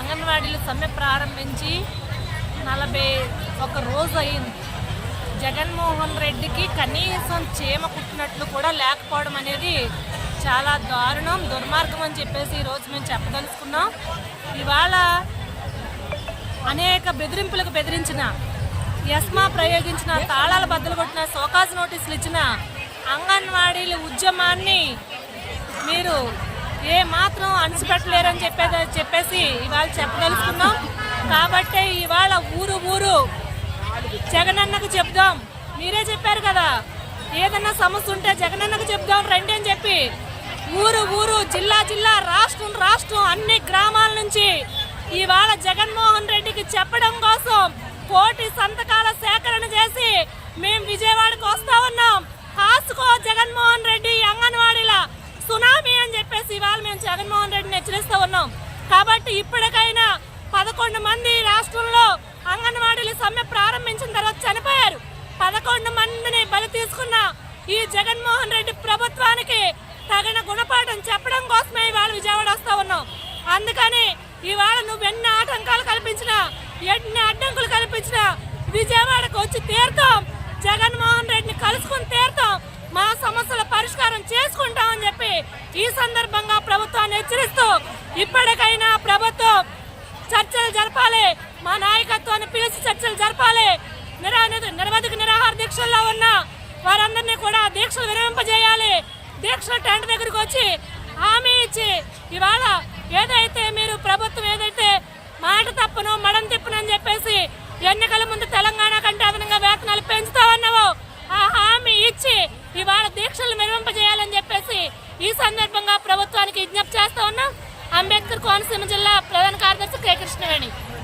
అంగన్వాడీలు సమ్మె ప్రారంభించి నలభై ఒక రోజు అయింది. జగన్మోహన్ రెడ్డికి కనీసం చీమ కుట్టినట్లు కూడా లేకపోవడం అనేది చాలా దారుణం దుర్మార్గం అని చెప్పేసి ఈరోజు మేము చెప్పదలుచుకున్నాం. ఇవాళ అనేక బెదిరింపులకు బెదిరించిన ఎస్మా ప్రయోగించిన తాళాల బద్దలు కొట్టిన సోకాజ్ నోటీసులు ఇచ్చిన అంగన్వాడీల ఉద్యమాన్ని మీరు ఏ మాత్రం అణిచిపెట్టలేరని చెప్పేది చెప్పేసి ఇవాళ చెప్పదలుచుకున్నాం. కాబట్టే ఇవాళ ఊరు ఊరు జగనన్నకు చెప్దాం. మీరే చెప్పారు కదా ఏదన్నా సమస్య ఉంటే జగనన్నకు చెప్దాం రండి అని చెప్పి. ఊరు ఊరు జిల్లా జిల్లా రాష్ట్రం రాష్ట్రం అన్ని గ్రామాల నుంచి ఇవాళ జగన్మోహన్ రెడ్డికి చెప్పడం కోసం కోటి సంతకాల సేకరణ చేసి మేము విజయవాడకు వస్తాం ఉన్నాం కాసుకో జగన్మోహన్ రెడ్డి అంగన్వాడీల సునామీ అని చెప్పేసి ఇవాళ మేము జగన్మోహన్ రెడ్డిని హెచ్చరిస్తూ ఉన్నాం. కాబట్టి ఇప్పటికైనా పదకొండు మంది రాష్ట్రంలో అంగన్వాడీలు సమ్మె ప్రారంభించిన తర్వాత చనిపోయారు. పదకొండు మందిని బలి తీసుకున్న ఈ జగన్మోహన్ రెడ్డి ప్రభుత్వానికి తగిన గుణపాఠం చెప్పడం కోసమే ఇవాళ విజయవాడ వస్తూ ఉన్నాం. అందుకని ఇవాళ నువ్వు ఎన్ని ఆటంకాలు కల్పించినా ఎన్ని అడ్డంకులు కల్పించినా విజయవాడకు వచ్చి తీరుతాం. జగన్మోహన్ రెడ్డిని కలుసుకుని తీరుతాం. మా సమస్యల పరిష్కారం చేసుకుంటామని చెప్పి ఈ సందర్భంగా ప్రభుత్వాన్ని హెచ్చరిస్తూ ఇప్పటికైనా ప్రభుత్వం చర్చలు జరపాలి. మా నాయకత్వాన్ని పిలిచి చర్చలు జరపాలి. నిరా నిరవధిక నిరాహార దీక్షల్లో ఉన్న వారందరినీ కూడా దీక్షలు విరమింపజేయాలి. దీక్షల టెంట్ దగ్గరికి వచ్చి హామీ ఇచ్చి ఇవాళ ఏదైతే మీరు ప్రభుత్వం ఏదైతే మాట తప్పను మడం తిప్పను అని చెప్పేసి ఎన్నికల ముందు తెలంగాణ కంటే అదనంగా వేతనాలు పెంచుతామన్నావు ఆ హామీ ఇచ్చి ఇవాళ దీక్షలు నిర్వహింపజేయాలని చెప్పేసి ఈ సందర్భంగా ప్రభుత్వానికి విజ్ఞప్తి చేస్తా ఉన్నాం. అంబేద్కర్ కోనసీమ జిల్లా ప్రధాన కార్యదర్శి కే కృష్ణవేణి.